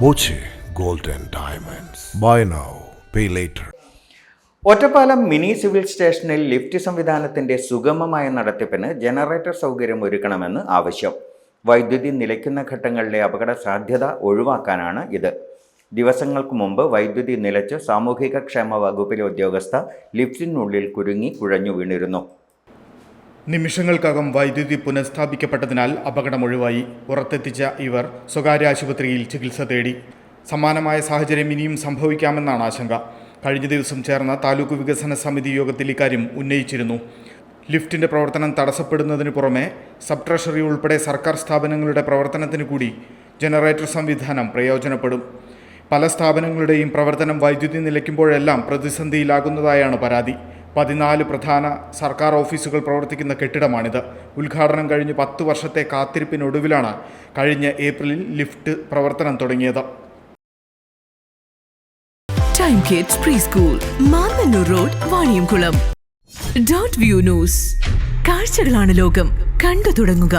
Boche gold and Diamonds. Buy now, pay later. Ottapalam mini civil സ്റ്റേഷനിൽ lift സംവിധാനത്തിന്റെ സുഗമമായ നടത്തിപ്പിന് ജനറേറ്റർ സൗകര്യം ഒരുക്കണമെന്ന് ആവശ്യം വൈദ്യുതി നിലയ്ക്കുന്ന ഘട്ടങ്ങളിലെ അപകട സാധ്യത ഒഴിവാക്കാനാണ് ഇത് ദിവസങ്ങൾക്ക് മുമ്പ് വൈദ്യുതി നിലച്ച് സാമൂഹിക ക്ഷേമ വകുപ്പിലെ ഉദ്യോഗസ്ഥ ലിഫ്റ്റിനുള്ളിൽ കുരുങ്ങി കുഴഞ്ഞു വീണിരുന്നു നിമിഷങ്ങൾക്കകം വൈദ്യുതി പുനഃസ്ഥാപിക്കപ്പെട്ടതിനാൽ അപകടം ഒഴിവായി പുറത്തെത്തിച്ച ഇവർ സ്വകാര്യ ആശുപത്രിയിൽ ചികിത്സ തേടി. സമാനമായ സാഹചര്യം ഇനിയും സംഭവിക്കാമെന്നാണ് ആശങ്ക. കഴിഞ്ഞ ദിവസം ചേർന്ന താലൂക്ക് വികസന സമിതി യോഗത്തിൽ ഇക്കാര്യം ഉന്നയിച്ചിരുന്നു. ലിഫ്റ്റിന്റെ പ്രവർത്തനം തടസ്സപ്പെടുന്നതിന് പുറമെ സബ് ട്രഷറി ഉൾപ്പെടെ സർക്കാർ സ്ഥാപനങ്ങളുടെ പ്രവർത്തനത്തിന് കൂടി ജനറേറ്റർ സംവിധാനം പ്രയോജനപ്പെടും. പല സ്ഥാപനങ്ങളുടെയും പ്രവർത്തനം വൈദ്യുതി നിലയ്ക്കുമ്പോഴെല്ലാം പ്രതിസന്ധിയിലാകുന്നതായാണ് പരാതി. പതിനാല് പ്രധാന സർക്കാർ ഓഫീസുകൾ പ്രവർത്തിക്കുന്ന കെട്ടിടമാണിത്. ഉദ്ഘാടനം കഴിഞ്ഞ് പത്ത് വർഷത്തെ കാത്തിരിപ്പിനൊടുവിലാണ് കഴിഞ്ഞ ഏപ്രിലിൽ ലിഫ്റ്റ് പ്രവർത്തനം തുടങ്ങിയത്. Time kids pre school road view news കാഴ്ചകളാണ് ലോകം. കണ്ടു തുടങ്ങുക.